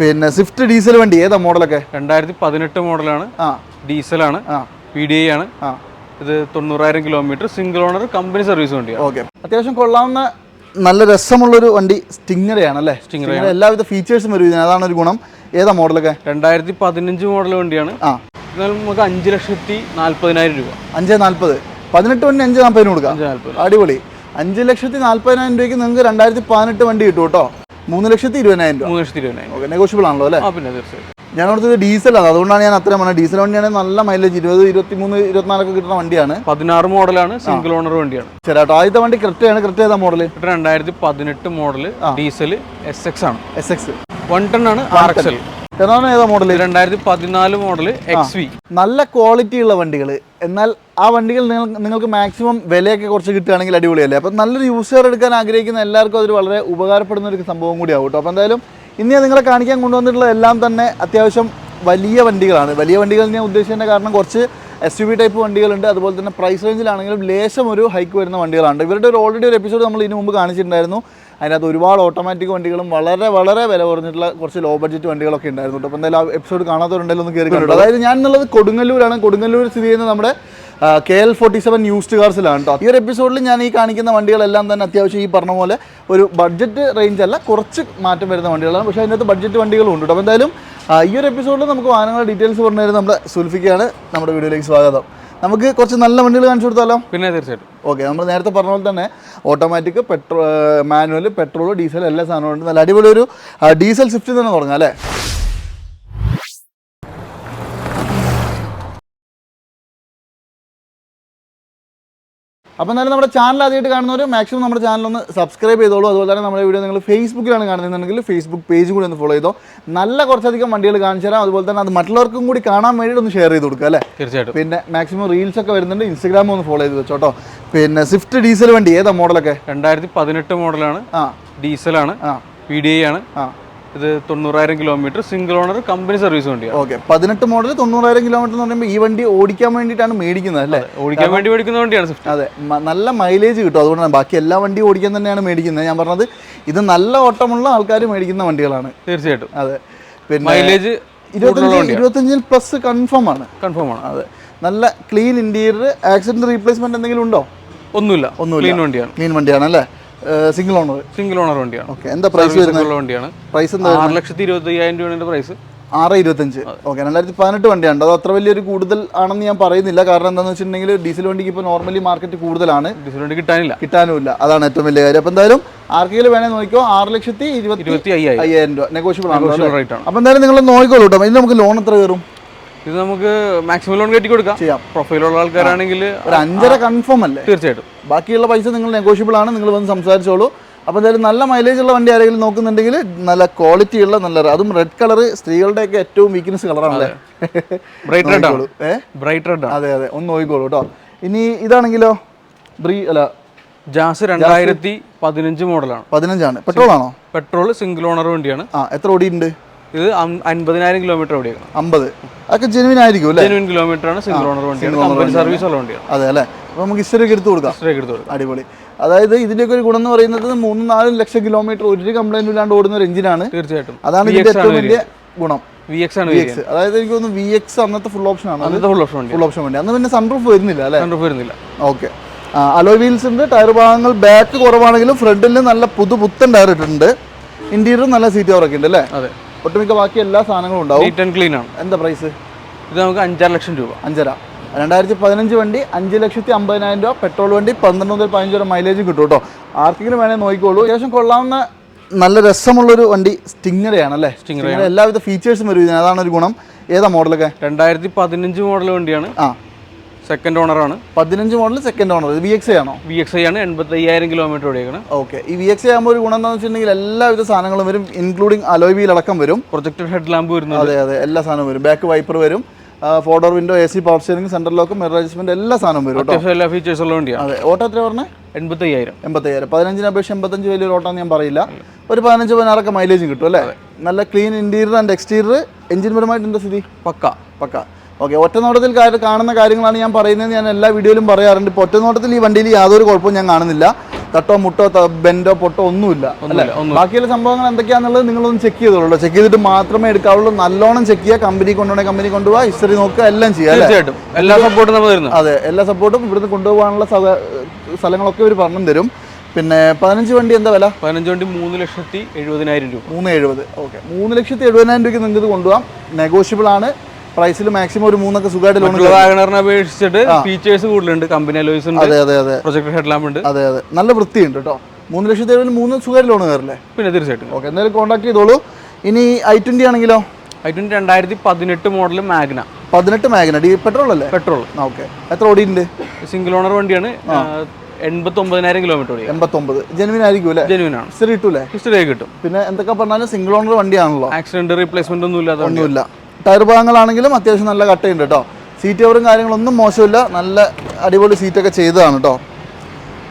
പിന്നെ Swift diesel വണ്ടി ഏതാ മോഡലൊക്കെ? രണ്ടായിരത്തി പതിനെട്ട് മോഡലാണ്. ആ. ഡീസലാണ് ആ. പി ഡി ഐ ആണ്. ആ. ഇത് തൊണ്ണൂറായിരം kilometre single owner company service വണ്ടിയാണ് ഓക്കെ. അത്യാവശ്യം കൊള്ളാവുന്ന നല്ല രസമുള്ളൊരു വണ്ടി സ്റ്റിങ്ങറയാണ് അല്ലേ? സ്റ്റിങ്ങറ എല്ലാവിധ ഫീച്ചേഴ്സും വരും ഇതിന്. അതാണ് ഒരു ഗുണം. ഏതാ മോഡലൊക്കെ? രണ്ടായിരത്തി പതിനഞ്ച് മോഡൽ വണ്ടിയാണ്. ആ. നമുക്ക് അഞ്ച് ലക്ഷത്തി നാൽപ്പതിനായിരം രൂപ. അഞ്ച് നാൽപ്പത്. പതിനെട്ട് വണ്ടി അഞ്ച് നാൽപ്പതിന് കൊടുക്കാം. അടിപൊളി അഞ്ച് ലക്ഷത്തി നാൽപ്പതിനായിരം രൂപയ്ക്ക് നിങ്ങൾക്ക് രണ്ടായിരത്തി പതിനെട്ട് വണ്ടി കിട്ടും കേട്ടോ. മൂന്ന് ലക്ഷത്തി ഇരുപതിനായിരം രൂപ. മൂന്ന് ലക്ഷത്തി ഇരുപതിനായിരം. ഓക്കെ നെഗോഷ്യബിൾ ആണല്ലോ അല്ലേ? ആ പിന്നെ തീർച്ചയായും ഞാൻ ഓർത്തത് ഡീസലാണ് അതുകൊണ്ടാണ് ഞാൻ അത്രയും പറഞ്ഞത്. ഡീസൽ വണ്ടിയാണ് നല്ല മൈലേജ് ഇരുപത് ഇരുപത്തി മൂന്ന് ഇരുപത്തിനാലൊക്കെ കിട്ടുന്ന വണ്ടിയാണ്. പതിനാറ് മോഡലാണ് സിംഗിൾ ഓണർ വണ്ടിയാണ്. ചേട്ടാ ആദ്യത്തെ വണ്ടി കറക്റ്റ് ആണ്. കറക്റ്റ് ഏതാ മോഡൽ രണ്ടായിരത്തി പതിനെട്ട് മോഡൽ ഡീസൽ എസ് എക്സ് ആണ്. എസ് എക്സ് വൺ ടൺ ആണ് ആർ എക്സ് എൽ ചേട്ടാ ഏതാ മോഡൽ രണ്ടായിരത്തി പതിനാല് മോഡൽ എക്സ് വി നല്ല ക്വാളിറ്റി ഉള്ള വണ്ടികൾ എന്നാൽ ആ വണ്ടികൾ നിങ്ങൾ നിങ്ങൾക്ക് മാക്സിമം വിലയൊക്കെ കുറച്ച് കിട്ടുകയാണെങ്കിൽ അടിപൊളിയല്ലേ? അപ്പം നല്ലൊരു യൂസർ എടുക്കാൻ ആഗ്രഹിക്കുന്ന എല്ലാവർക്കും അതൊരു വളരെ ഉപകാരപ്പെടുന്ന ഒരു സംഭവം കൂടിയാവും കേട്ടോ. അപ്പോൾ എന്തായാലും ഇന്ന് ഞാൻ നിങ്ങളെ കാണിക്കാൻ കൊണ്ടുവന്നിട്ടുള്ള എല്ലാം തന്നെ അത്യാവശ്യം വലിയ വണ്ടികളാണ്. വലിയ വണ്ടികൾ ഞാൻ ഉദ്ദേശിച്ചതിന്റെ കാരണം കുറച്ച് എസ് യു വി ടൈപ്പ് വണ്ടികളുണ്ട്. അതുപോലെ തന്നെ പ്രൈസ് റേഞ്ചിലാണെങ്കിലും ലേശം ഒരു ഹൈക്ക് വരുന്ന വണ്ടികളാണ്. ഇവരുടെ ഒരു ഓൾറെഡി ഒരു എപ്പിസോഡ് നമ്മൾ ഇതിനു മുമ്പ് കാണിച്ചിട്ടുണ്ടായിരുന്നു. അതിനകത്ത് ഒരുപാട് ഓട്ടോമാറ്റിക് വണ്ടികളും വളരെ വളരെ വില കുറഞ്ഞിട്ടുള്ള കുറച്ച് ലോ ബഡ്ജറ്റ് വണ്ടികളൊക്കെ ഉണ്ടായിരുന്നു അപ്പോൾ എന്തായാലും ആ എപ്പിസോഡ് കാണാത്തവരുണ്ടെങ്കിലും ഒന്ന് കയറി കണ്ടു അതായത് ഞാൻ എന്നുള്ളത് കൊടുങ്ങല്ലൂരാണ്. കൊടുങ്ങല്ലൂർ സ്ഥിതി ചെയ്യുന്നത് നമ്മുടെ K L forty seven used കാർസിലാണ് കേട്ടോ ഈ ഒരു എപ്പിസോഡിൽ ഞാൻ ഈ കാണിക്കുന്ന വണ്ടികളെല്ലാം തന്നെ അത്യാവശ്യം ഈ പറഞ്ഞ പോലെ ഒരു ബഡ്ജറ്റ് റേഞ്ച് അല്ല കുറച്ച് മാറ്റം വരുന്ന വണ്ടികളാണ്. പക്ഷേ അതിനകത്ത് ബഡ്ജറ്റ് വണ്ടികളും ഉണ്ട് അപ്പോൾ എന്തായാലും ഈ ഒരു എപ്പിസോഡിൽ നമുക്ക് വാഹനങ്ങളുടെ ഡീറ്റെയിൽസ് പറഞ്ഞു തരുന്നത് നമ്മുടെ സുൽഫിക്കാണ് നമ്മുടെ വീഡിയോയിലേക്ക് സ്വാഗതം. നമുക്ക് കുറച്ച് നല്ല വണ്ടികൾ കാണിച്ചു കൊടുത്താലോ? പിന്നെ തീർച്ചയായിട്ടും. ഓക്കെ നമ്മൾ നേരത്തെ പറഞ്ഞ പോലെ തന്നെ automatic petrol manual petrol diesel എല്ലാ സാധനവും ഉണ്ട്. നല്ല അടിപൊളി ഒരു ഡീസൽ സ്വിഫ്റ്റ് തന്നെ തുടങ്ങാം അല്ലേ? അപ്പോൾ എന്നാലും നമ്മുടെ ചാനൽ ആദ്യമായിട്ട് കാണുന്നവർ മാക്സിമം നമ്മുടെ ചാനൽ ഒന്ന് സബ്സ്ക്രൈബ് ചെയ്തോളൂ. അതുപോലെ തന്നെ നമ്മുടെ വീഡിയോ നിങ്ങൾ ഫേസ്ബുക്കിലാണ് കാണുന്നുണ്ടെങ്കിൽ ഫേസ്ബുക്ക് പേജ് കൂടി ഒന്ന് ഫോളോ ചെയ്തോ. നല്ല കുറച്ചധികം വണ്ടികൾ കാണിച്ചു തരാം. അതുപോലെ തന്നെ അത് മറ്റുള്ളവർക്കും കൂടി കാണാൻ വേണ്ടി ഒന്ന് ഷെയർ ചെയ്ത് കൊടുക്കുക അല്ലേ? തീർച്ചയായിട്ടും. പിന്നെ മാക്സിമം റീൽസ് ഒക്കെ വരുന്നുണ്ട്. ഇൻസ്റ്റാഗ്രാം ഒന്ന് ഫോളോ ചെയ്ത് വെച്ചോട്ടോ. പിന്നെ സ്വിഫ്റ്റ് ഡീസൽ വണ്ടി ഏതാ മോഡലൊക്കെ രണ്ടായിരത്തി പതിനെട്ട് മോഡലാണ് ആ. ഡീസലാണ് ആ. പി ഡി ഐ ആണ്. ആ. ഇത് തൊണ്ണൂറായിരം kilometre single owner company service വണ്ടിയാണ്. ഓക്കെ പതിനെട്ട് മോഡൽ തൊണ്ണൂറായിരം കിലോമീറ്റർ എന്ന് പറയുമ്പോൾ ഈ വണ്ടി ഓടിക്കാൻ വേണ്ടിയിട്ടാണ് മേടിക്കുന്നത് അല്ലേ? ഓടിക്കാൻ വേണ്ടി മേടിക്കുന്ന വണ്ടിയാണ് അതെ നല്ല മൈലേജ് കിട്ടും. അതുകൊണ്ടാണ് ബാക്കി എല്ലാ വണ്ടിയും ഓടിക്കാൻ തന്നെയാണ് മേടിക്കുന്നത്. ഞാൻ പറഞ്ഞത് ഇത് നല്ല ഓട്ടമുള്ള ആൾക്കാർ മേടിക്കുന്ന വണ്ടികളാണ്. തീർച്ചയായിട്ടും. അതെ പിന്നെ മൈലേജ് ഇരുപത്തഞ്ച് ഇരുപത്തഞ്ചിൽ പ്ലസ് കൺഫേം ആണ്. കൺഫേം ആണ്. അതെ നല്ല ക്ലീൻ ഇന്റീരിയർ ആക്സിഡന്റ് റീപ്ലേസ്മെന്റ് എന്തെങ്കിലും ഉണ്ടോ? ഒന്നുമില്ല. ഒന്നുമില്ല. ക്ലീൻ വണ്ടിയാണ്. ക്ലീൻ വണ്ടിയാണ് അല്ലേ? സിംഗിൾ ഓണർ സിംഗിൾ ഓണർ വണ്ടിയാണ്. ഓക്കെ എന്താ പ്രൈസ് വരുന്നത്? വണ്ടിയാണ്. പ്രൈസ് എന്താ ആറ് ലക്ഷത്തി ഇരുപത്തി അയ്യായിരം രൂപയുടെ പ്രൈസ് ആറ് ഇരുപത്തഞ്ച്. ഓക്കെ രണ്ടായിരത്തി പതിനെട്ട് വണ്ടിയാണ് അത് അത്ര വലിയൊരു കൂടുതൽ ആണെന്ന് ഞാൻ പറയുന്നില്ല. കാരണം എന്താണെന്ന് വെച്ചിട്ടുണ്ടെങ്കിൽ ഡീസൽ വണ്ടിക്ക് ഇപ്പോൾ നോർമലി മാർക്കറ്റ് കൂടുതലാണ്. ഡീസൽ വണ്ടി കിട്ടാനില്ല. കിട്ടാനുമില്ല. അതാണ് ഏറ്റവും വലിയ കാര്യം. അപ്പോൾ എന്തായാലും ആർക്കെങ്കിലും വേണേൽ നോക്കിയോ ആറ് ലക്ഷത്തി ഇരുപത്തി അയ്യായിരം രൂപ. നെഗോഷ്യബിൾ ആണ്. അപ്പോൾ എന്തായാലും നിങ്ങൾ നോക്കിക്കോളൂ കേട്ടോ. ഇനി നമുക്ക് ലോൺ എത്ര കയറും? ഇത് നമുക്ക് മാക്സിമം ലോൺ കെട്ടി കൊടുക്കാം. ചെയ്യാം. പ്രൊഫൈലുള്ള ആൾക്കാരാണെങ്കിൽ ഒരു അഞ്ചര കൺഫേം അല്ലേ? തീർച്ചയായിട്ടും. ബാക്കിയുള്ള പൈസ നിങ്ങൾ നെഗോഷ്യബിൾ ആണ് നിങ്ങൾ വന്ന് സംസാരിച്ചോളൂ. അപ്പോൾ എന്തായാലും നല്ല മൈലേജ് ഉള്ള വണ്ടി ആരെങ്കിലും നോക്കുന്നുണ്ടെങ്കിൽ നല്ല ക്വാളിറ്റി ഉള്ള നല്ല അതും റെഡ് കളർ സ്ത്രീകളുടെയൊക്കെ ഏറ്റവും വീക്ക്നെസ് കളറാണല്ലേ ബ്രൈറ്റ് റെഡ് ആണ്. ബ്രൈറ്റ് റെഡ് അതെ അതെ. ഒന്ന് നോക്കിക്കോളൂ കേട്ടോ ഇനി ഇതാണെങ്കിലോ? ബ്രീ അല്ല ജാസ് രണ്ടായിരത്തി പതിനഞ്ച് മോഡലാണ്. പതിനഞ്ചാണ്. പെട്രോൾ ആണോ പെട്രോൾ സിംഗിൾ ഓണർ വണ്ടിയാണ്. ആ എത്ര ഓടിയുണ്ട് ഇത് അൻപതിനായിരം കിലോമീറ്റർ ഓടിയേക്കണം അമ്പത്. അതൊക്കെ ജെനുവിൻ ആയിരിക്കും അല്ലേ? ജെനുവിൻ കിലോമീറ്റർ ആണ് സിംഗിൾ ഓണർ വണ്ടിയാണ്. സർവീസ് ഉള്ള വണ്ടിയാണ്. അതെ അല്ലേ? അപ്പോൾ നമുക്ക് ഹിസ്റ്ററി എടുത്ത് കൊടുക്കാം. എക്സ്ട്രാ എടുത്ത് കൊടുക്കാം. അടിപൊളി. അതായത് ഇതിന്റെയൊക്കെ ഒരു ഗുണം എന്ന് പറയുന്നത് മൂന്നും നാലും ലക്ഷം കിലോമീറ്റർ ഒരു കംപ്ലൈന്റ് ഇല്ലാണ്ട് ഓടുന്ന ഒരു എഞ്ചിനാണ് തീർച്ചയായിട്ടും. അതാണ് ഇതിന്റെ ഏറ്റവും വലിയ ഗുണം. വി എക്സ് ആണ് അതായത് എനിക്ക് തോന്നുന്നു വി എക്സ് അന്നത്തെ ഫുൾ ഓപ്ഷൻ ആണ്. അന്നത്തെ ഫുൾ ഓപ്ഷൻ ഫുൾ ഓപ്ഷൻ വേണ്ടി അന്ന് പിന്നെ സൺറൂഫ് വരുന്നില്ല അല്ലേ? സൺറൂഫ് വരുന്നില്ല. ഓക്കെ അലോയ് വീൽസ് ഉണ്ട് ടയർ ഭാഗങ്ങൾ ബാക്ക് കുറവാണെങ്കിലും ഫ്രണ്ടിൽ നല്ല പുതു പുത്തൻ ടയർ ഇട്ടിട്ടുണ്ട്. ഇന്റീരിയർ നല്ല സീറ്റ് കവറൊക്കെ ഉണ്ട് അല്ലേ? അതെ. ഒട്ടുമിക്ക ബാക്കി എല്ലാ സാധനങ്ങളും ഉണ്ടാവും. നീറ്റ് ആൻഡ് ക്ലീൻ ആണ്. എന്താ പ്രൈസ് ഇത് നമുക്ക് അഞ്ചര ലക്ഷം രൂപ. അഞ്ചര. രണ്ടായിരത്തി പതിനഞ്ച് വണ്ടി അഞ്ച് ലക്ഷത്തി അമ്പതിനായിരം രൂപ. പെട്രോൾ വണ്ടി പന്ത്രണ്ട് മുതൽ പതിനഞ്ച് വരെ മൈലേജ് കിട്ടും കേട്ടോ. ആർക്കെങ്കിലും വേണേൽ നോക്കിക്കോളൂ. അത്യാവശ്യം കൊള്ളാവുന്ന നല്ല രസമുള്ളൊരു വണ്ടി സ്റ്റിങ്ങറയാണ് അല്ലേ? സ്റ്റിങ്ങറ എല്ലാവിധ ഫീച്ചേഴ്സും വരും ഇതിന്. അതാണ് ഒരു ഗുണം. ഏതാ മോഡലൊക്കെ രണ്ടായിരത്തി പതിനഞ്ച് മോഡൽ വണ്ടിയാണ്. ആ. സെക്കൻഡ് ഓണർ ആണ്. പതിനഞ്ച് model second owner V X ആണോ? വി എക്സ് ഐ ആണ്. എൺപത്തി അയ്യായിരം കിലോമീറ്റർ ഓടിയേക്കണം. ഓക്കെ ഈ വി എക്സ് ആകുമ്പോൾ ഒരു ഗുണം എന്താണെന്ന് വെച്ചിട്ടുണ്ടെങ്കിൽ എല്ലാവിധ സാധനങ്ങളും വരും ഇൻക്ലൂഡിംഗ് അലോയ് വീൽ അടക്കം വരും. പ്രൊജക്ടർ ഹെഡ് ലാമ്പ് വരുന്നത് അതെ അതെ. എല്ലാ സാധനവും വരും. ബാക്ക് വൈപ്പർ വരും. Four door window A C power steering central lock mirror adjustment എല്ലാ സാധനവും വരും എല്ലാ ഫീച്ചേഴ്സ് ഉള്ള വണ്ടിയാണ് അതെ. ഓട്ടോ എത്ര പറഞ്ഞത് എൺപത്തി അയ്യായിരം എൺപത്തയ്യായിരം. പതിനഞ്ചിന് അപേക്ഷിച്ച് എൺപത്തഞ്ച് വലിയൊരു ഓട്ടം ഞാൻ പറയില്ല. ഒരു പതിനഞ്ച് പതിനാറൊക്കെ മൈലേജും കിട്ടും അല്ലേ? നല്ല clean interior and exterior engine പരമായിട്ട് എന്താ സ്ഥിതി? പക്ക. പക്ക. ഓക്കെ ഒറ്റനോട്ടത്തിൽ കാണുന്ന കാര്യങ്ങളാണ് ഞാൻ പറയുന്നത് ഞാൻ എല്ലാ വീഡിയോയിലും പറയാറുണ്ട്. ഇപ്പോൾ ഒറ്റനോട്ടത്തിൽ ഈ വണ്ടിയിൽ യാതൊരു കുഴപ്പവും ഞാൻ കാണുന്നില്ല. തട്ടോ മുട്ടോ ബെൻഡോ പൊട്ടോ ഒന്നുമില്ല. അല്ലേ? ബാക്കിയുള്ള സംഭവങ്ങൾ എന്തൊക്കെയാണെന്നുള്ളത് നിങ്ങളൊന്ന് ചെക്ക് ചെയ്തോളൂ. ചെക്ക് ചെയ്തിട്ട് മാത്രമേ എടുക്കാവുള്ളൂ. നല്ലോണം ചെക്ക് ചെയ്യുക. കമ്പനി കൊണ്ടുപോകണേ കമ്പനി കൊണ്ടുപോകാം. ഹിസ്റ്ററി നോക്കുക. എല്ലാം ചെയ്യുക തീർച്ചയായിട്ടും. എല്ലാ സപ്പോർട്ടും നമ്മൾ അതെ എല്ലാ സപ്പോർട്ടും ഇവിടുന്ന് കൊണ്ടുപോകാനുള്ള സ്ഥലങ്ങളൊക്കെ ഇവർ പറഞ്ഞു തരും. പിന്നെ പതിനഞ്ച് വണ്ടി എന്താ വില? പതിനഞ്ച് വണ്ടി മൂന്ന് ലക്ഷത്തി എഴുപതിനായിരം രൂപ. മൂന്ന് എഴുപത്. ഓക്കെ മൂന്ന് ലക്ഷത്തി എഴുപതിനായിരം രൂപയ്ക്ക് നിങ്ങൾക്ക് ഇത് കൊണ്ടുപോകാം. നെഗോഷ്യബിൾ ആണ്. പ്രൈസിൽ മാക്സിമം ഒരു മൂന്നൊക്കെ സുഖമായിട്ട് ലോൺ മറ്റുള്ള വാഗണറിനെ അപേക്ഷിച്ചിട്ട് ഫീച്ചേഴ്സ് കൂടുതലുണ്ട്. കമ്പനി അലോയ്സ് ഉണ്ട് അതെ അതെ അതെ. ഹെഡ്ലാമ്പ് ഉണ്ട്. അതെ അതെ. നല്ല വൃത്തിയുണ്ട് കേട്ടോ മൂന്ന് ലക്ഷത്തി എഴുപതിന് മൂന്ന് സുഖമായിട്ട് ലോൺ കയറില്ലേ? പിന്നെ തീർച്ചയായിട്ടും. ഓക്കെ എന്തായാലും കോൺടാക്ട് ചെയ്തോളൂ. ഇനി ഐ ട്വന്റി ആണെങ്കിലോ? ഐ ട്വന്റി രണ്ടായിരത്തി പതിനെട്ട് മോഡൽ മാഗ്ന പതിനെട്ട് മാഗ്ന ഡി പെട്രോൾ അല്ലേ? Petrol okay. എത്ര ഓടിയിട്ടുണ്ട്? സിംഗിൾ ഓണർ വണ്ടിയാണ്. എൺപത്തൊമ്പതിനായിരം കിലോമീറ്റർ ഓടി എൺപത്തൊമ്പത്. ജെനുവിൻ ആയിരിക്കും അല്ലേ? ജെനുവിൻ ആണ്. ഹിസ്റ്ററി കിട്ടൂലേ? ഹിസ്റ്ററി കിട്ടും. പിന്നെ എന്തൊക്കെ പറഞ്ഞാലും സിംഗിൾ ഓണർ വണ്ടിയാണല്ലോ. ആക്സിഡന്റ് റീപ്ലേസ്മെന്റ് ഒന്നും ഇല്ലാത്ത വണ്ടി ഒന്നുമില്ല. ടയർ ഭാഗങ്ങളാണെങ്കിലും അത്യാവശ്യം നല്ല കട്ടയുണ്ട് കേട്ടോ. സീറ്റ് കവറും കാര്യങ്ങളൊന്നും മോശമില്ല. നല്ല അടിപൊളി സീറ്റൊക്കെ ചെയ്തതാണ് കേട്ടോ.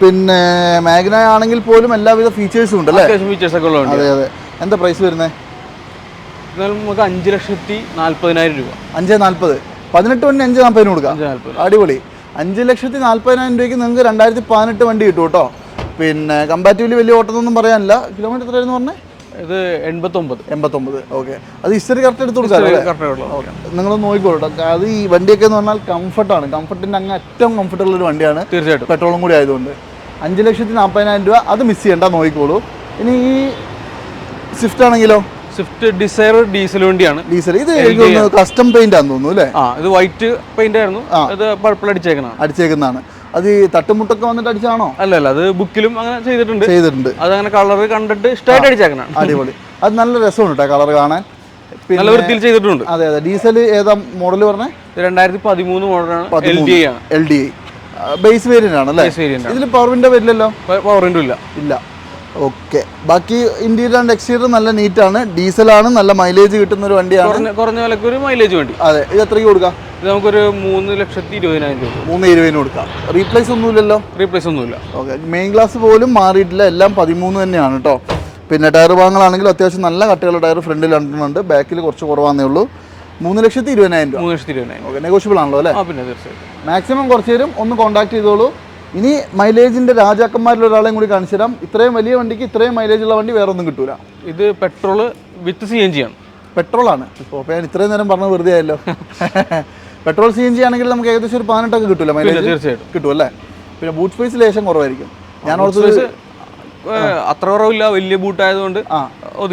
പിന്നെ മാഗ്ന ആണെങ്കിൽ പോലും എല്ലാവിധ ഫീച്ചേഴ്സും ഉണ്ട് അല്ലേ ഫീച്ചേഴ്സ് ഒക്കെ അതെ അതെ. എന്താ പ്രൈസ് വരുന്നത് നമുക്ക് അഞ്ച് ലക്ഷത്തി നാൽപ്പതിനായിരം രൂപ. അഞ്ച് നാൽപ്പത് പതിനെട്ട് വണ്ടി അഞ്ച് നാൽപ്പതിന് കൊടുക്കാം. അടിപൊളി. അഞ്ച് ലക്ഷത്തി നാൽപ്പതിനായിരം രൂപയ്ക്ക് നിങ്ങൾക്ക് രണ്ടായിരത്തി പതിനെട്ട് വണ്ടി കിട്ടും കേട്ടോ. പിന്നെ കമ്പാറ്റീവ്ലി വലിയ ഓട്ടമൊന്നും പറയാനില്ല. കിലോമീറ്റർ എത്രയായിരുന്നു പറഞ്ഞേ? ഇത് എൺപത്തൊമ്പത്. എൺപത്തൊമ്പത് ഓക്കെ അത് ഹിസ്റ്ററി കറക്റ്റ് എടുത്ത് കൊടുക്കാം നിങ്ങൾ നോക്കിക്കോളൂ അത് ഈ വണ്ടിയൊക്കെ എന്ന് പറഞ്ഞാൽ കംഫർട്ടാണ് കംഫർട്ടിന്റെ അങ്ങ് ഏറ്റവും കംഫർട്ടുള്ള ഒരു വണ്ടിയാണ്. തീർച്ചയായിട്ടും. പെട്രോളും കൂടി ആയതുകൊണ്ട്. അഞ്ച് ലക്ഷത്തി നാൽപ്പതിനായിരം രൂപ അത് മിസ് ചെയ്യണ്ട നോക്കിക്കോളൂ. ഇനി ഈ സ്വിഫ്റ്റ് ആണെങ്കിലോ? സ്വിഫ്റ്റ് ഡിസയർ ഡീസൽ വണ്ടിയാണ്. ഡീസൽ ഇത് കസ്റ്റം പെയിന്റ് ആണെന്ന് തോന്നുന്നു അല്ലേ? ആ ഇത് വൈറ്റ് പെയിന്റ് ആയിരുന്നു. ഇത് പർപ്പിൾ അടിച്ചേക്കുന്നതാണ്. അടിച്ചേക്കുന്നതാണ്. അത് ഈ തട്ടുമുട്ടൊക്കെ വന്നിട്ട് അടിച്ചാണോ അല്ല അല്ല അത് ബുക്കിലും അങ്ങനെ ചെയ്തിട്ടുണ്ട്. ചെയ്തിട്ടുണ്ട്. അത് അങ്ങനെ കളർ കണ്ടിട്ട് ഇഷ്ടമായിട്ട് അടിച്ചേക്കണാണ് അടിപൊളി. അത് നല്ല രസമുണ്ട് കേട്ടോ കളർ കാണാൻ. നല്ല വൃത്തിയിൽ ചെയ്തിട്ടുണ്ട്. അതെ അതെ. ഡീസൽ ഏതാ മോഡൽ പറഞ്ഞേ? രണ്ടായിരത്തി പതിമൂന്ന് മോഡലാണ്. എൽ ഡി ആണ്. എൽ ഡി ബേസ് വേരിയന്റ് ആണ് അല്ലേ? ഇതിൽ പവർ വിൻഡോ വരില്ലല്ലോ? പവർ വിൻഡോ ഇല്ല. ഇല്ല. ഓക്കെ. ബാക്കി ഇന്റീരിയർ ആൻഡ് എക്സ്റ്റീരിയർ നല്ല നീറ്റാണ് ഡീസലാണ് നല്ല മൈലേജ് കിട്ടുന്ന ഒരു വണ്ടിയാണ്. കുറഞ്ഞ കുറഞ്ഞ വിലക്ക് ഒരു മൈലേജ് വേണ്ടി. അതെ. ഇത് എത്രയ്ക്ക് കൊടുക്കാം? ഇത് നമുക്കൊരു മൂന്ന് ലക്ഷത്തി ഇരുപതിനായിരം രൂപ മൂന്ന് ഇരുപതിന് കൊടുക്കാം. റീപ്ലേസ് ഒന്നുമില്ലല്ലോ? റീപ്ലേസ് ഒന്നുമില്ല. ഓക്കെ മെയിൻ ഗ്ലാസ് പോലും മാറിയിട്ടില്ല. എല്ലാം പതിമൂന്ന് തന്നെയാണ് കേട്ടോ. പിന്നെ ടയർ ഭാഗങ്ങളാണെങ്കിലും അത്യാവശ്യം നല്ല കട്ടികളുടെ ടയർ ഫ്രണ്ടിൽ രണ്ടെണ്ണമുണ്ട്. ബാക്കിൽ കുറച്ച് കുറവാന്നേ ഉള്ളൂ. മൂന്ന് ലക്ഷത്തി ഇരുപതിനായിരം രൂപ. മൂന്ന് ലക്ഷത്തി ഇരുപതിനായിരം ഓക്കെ നെഗോഷ്യബിൾ ആണല്ലോ അല്ലേ? പിന്നെ തീർച്ചയായിട്ടും. മാക്സിമം കുറച്ച് പേരും ഒന്ന് കോൺടാക്ട് ചെയ്തോളൂ. ഇനി മൈലേജിന്റെ രാജാക്കന്മാരിൽ ഒരാളെയും കൂടി കാണിച്ചു തരാം. ഇത്രയും വലിയ വണ്ടിക്ക് ഇത്രയും മൈലേജ് ഉള്ള വണ്ടി വേറെ ഒന്നും കിട്ടൂല. ഇത് petrol with C N G ആണ്. പെട്രോളാണ് ഇപ്പോൾ ഞാൻ ഇത്രയും നേരം പറഞ്ഞത് വെറുതെ ആയല്ലോ. പെട്രോൾ സി എൻ ജി ആണെങ്കിൽ നമുക്ക് ഏകദേശം ഒരു പതിനെട്ടൊക്കെ കിട്ടൂല പിന്നെ മൈലേജ് തീർച്ചയായിട്ടും. കിട്ടും അല്ലേ? പിന്നെ ബൂട്ട് സ്പേസ് ലേശം കുറവായിരിക്കും. ഞാൻ ഓർത്തത് അത്ര കുറവില്ല. വലിയ ബൂട്ടായതുകൊണ്ട്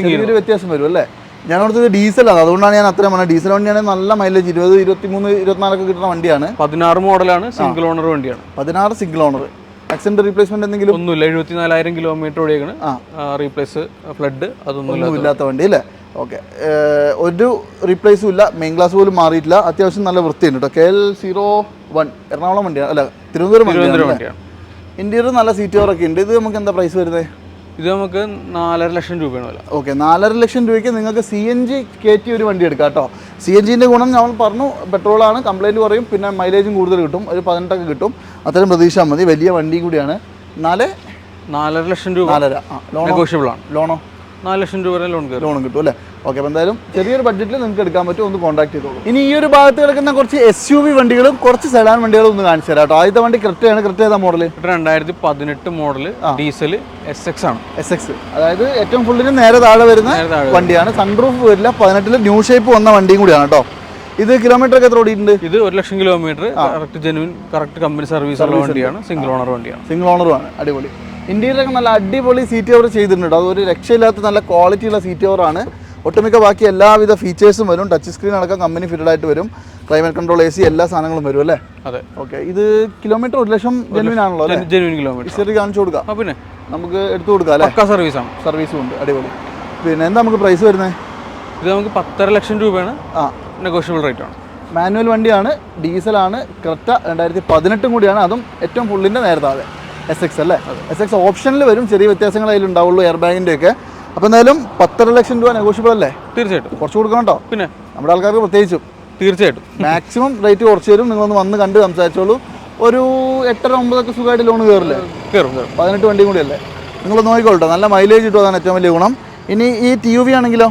ചെറിയൊരു വ്യത്യാസം വരും അല്ലേ? ഞാൻ ഓർത്തത് ഡീസലാണ് അതുകൊണ്ടാണ് ഞാൻ അത്രയും പറഞ്ഞത്. ഡീസൽ വണ്ടിയാണെങ്കിൽ നല്ല മൈലേജ് ഇരുപത് ഇരുപത്തി മൂന്ന് ഇരുപത്തിനാലൊക്കെ കിട്ടുന്ന വണ്ടിയാണ്. പതിനാറ് മോഡലാണ് സിംഗിൾ ഓണർ വണ്ടിയാണ്. പതിനാറ് സിംഗിൾ ഓണർ ആക്സിഡന്റ് റീപ്ലേസ്മെന്റ് എന്തെങ്കിലും? ഒന്നുമില്ല എഴുപത്തിനാലായിരം കിലോമീറ്റർ ഓടിയേക്കണ്. ആ. റീപ്ലേസ് ഫ്ലഡ് അതൊന്നും ഇല്ലാത്ത വണ്ടി അല്ലേ? ഓക്കെ ഒരു റീപ്ലേസും ഇല്ല. മെയിൻ ഗ്ലാസ് പോലും മാറിയിട്ടില്ല. അത്യാവശ്യം നല്ല വൃത്തിയുണ്ട് കേട്ടോ K L zero one Ernakulam വണ്ടിയാണ് അല്ല? തിരുവനന്തപുരം വണ്ടിയാണ് ഇന്ത്യയിൽ നല്ല സീറ്റ് കവറൊക്കെ ഉണ്ട്. ഇത് നമുക്ക് എന്താ പ്രൈസ് വരുന്നത് ഇത് നമുക്ക് നാലര ലക്ഷം രൂപയാണ് വില. ഓക്കെ നാലര ലക്ഷം രൂപയ്ക്ക് നിങ്ങൾക്ക് സി എൻ ജി കയറ്റി ഒരു വണ്ടി എടുക്കാം കേട്ടോ സി എൻ ജിന്റെ ഗുണം നമ്മൾ പറഞ്ഞു. പെട്രോളാണ് കംപ്ലൈന്റ് കുറയും. പിന്നെ മൈലേജും കൂടുതൽ കിട്ടും. ഒരു പതിനെട്ടൊക്കെ കിട്ടും. അത്രയും പ്രതീക്ഷ മതി. വലിയ വണ്ടി കൂടിയാണ്. നാല്? നാലര ലക്ഷം രൂപ. നാലര. നെഗോഷ്യബിൾ ആണ്. ലോണോ? നാല് ലക്ഷം രൂപ വരെ ലോൺ ലോൺ കിട്ടും അല്ലേ? ഓക്കെ അപ്പോൾ എന്തായാലും ചെറിയൊരു ബഡ്ജറ്റിൽ നിങ്ങൾക്ക് എടുക്കാൻ പറ്റും ഒന്ന് കോൺടാക്ട് ചെയ്തോളൂ. ഇനി ഈ ഒരു ഭാഗത്ത് കിടക്കുന്ന കുറച്ച് എസ് യു വി വണ്ടികളും കുറച്ച് സെഡാൻ വണ്ടികളും ഒന്ന് കാണിച്ചു തരാം കേട്ടോ. ആദ്യത്തെ വണ്ടി കൃത്യമാണ് കൃത്യ ഏതാ മോഡൽ രണ്ടായിരത്തി പതിനെട്ട് മോഡൽ ഡീസൽ എസ് എക്സ് ആണ്. എസ് എക്സ് അതായത് ഏറ്റവും ഫുള്ളിന് നേരെ താഴെ വരുന്ന വണ്ടിയാണ്. സൺറൂഫ് വരില്ല. പതിനെട്ടിൽ ന്യൂ ഷേപ്പ് വന്ന വണ്ടിയും കൂടിയാണ് കേട്ടോ. ഇത് കിലോമീറ്റർ ഒക്കെ എത്ര ഓടിയിട്ടുണ്ട്? ഇത് ഒരു lakh kilometre correct genuine correct company service ഉള്ള വണ്ടിയാണ്. സിംഗിൾ ഓണർ വണ്ടിയാണ്. സിംഗിൾ ഓണറുമാണ് അടിപൊളി. ഇന്ത്യയിലൊക്കെ നല്ല അടിപൊളി സീറ്റ് കവർ ചെയ്തിട്ടുണ്ട്. അതൊരു രക്ഷയില്ലാത്ത നല്ല ക്വാളിറ്റിയുള്ള സീറ്റ് കവറാണ് ഒട്ടുമിക്ക ബാക്കി എല്ലാവിധ ഫീച്ചേഴ്സും വരും. ടച്ച് സ്ക്രീൻ അടക്കം കമ്പനി ഫിറ്റഡ് ആയിട്ട് വരും. ക്ലൈമറ്റ് കൺട്രോൾ എ സി എല്ലാ സാധനങ്ങളും വരും അല്ലേ? അതെ. ഓക്കെ ഇത് കിലോമീറ്റർ ഒരു ലക്ഷം ജെനുവിൻ ആണല്ലോ ജെനുവിൻ കിലോമീറ്റർ ശരി കാണിച്ചു കൊടുക്കാം. പിന്നെ? നമുക്ക് എടുത്തു കൊടുക്കാം അല്ലേ? സർവീസാണ് സർവീസ് ആണ്. സർവീസും ഉണ്ട്. അടിപൊളി. പിന്നെ എന്താ നമുക്ക് പ്രൈസ് വരുന്നത് ഇത് നമുക്ക് പത്തര ലക്ഷം രൂപയാണ്. ആ. നെഗോഷ്യബിൾ റേറ്റ് ആണ്. മാനുവൽ വണ്ടിയാണ് ഡീസലാണ് ക്രെറ്റ രണ്ടായിരത്തി പതിനെട്ടും കൂടിയാണ്. അതും ഏറ്റവും ഫുള്ളിന്റെ നേരത്താതെ എസ് എക്സ് അല്ലേ? എസ് എക്സ് ഓപ്ഷനിൽ വരും. ചെറിയ വ്യത്യാസങ്ങൾ അതിൽ ഉണ്ടാവുള്ളൂ എയർ ബാഗിന്റെ ഒക്കെ. അപ്പോൾ എന്തായാലും പത്തര ലക്ഷം രൂപ നെഗോഷ്യബിൾ അല്ലേ? തീർച്ചയായിട്ടും. കുറച്ച് കൊടുക്കണം കേട്ടോ. പിന്നെ? നമ്മുടെ ആൾക്കാർക്ക് പ്രത്യേകിച്ചും. തീർച്ചയായിട്ടും. മാക്സിമം റേറ്റ് കുറച്ച് തരും. നിങ്ങളൊന്ന് വന്ന് കണ്ട് സംസാരിച്ചോളൂ. ഒരു എട്ടര ഒമ്പതൊക്കെ സുഖമായിട്ട് ലോൺ കയറില്ലേ കയറും പതിനെട്ട് വണ്ടിയും കൂടി അല്ലേ? നിങ്ങൾ നോക്കിക്കോളട്ടോ. നല്ല മൈലേജ് കിട്ടും അതാണ് ഏറ്റവും വലിയ ഗുണം. ഇനി ഈ ടി യു വി ആണെങ്കിലോ?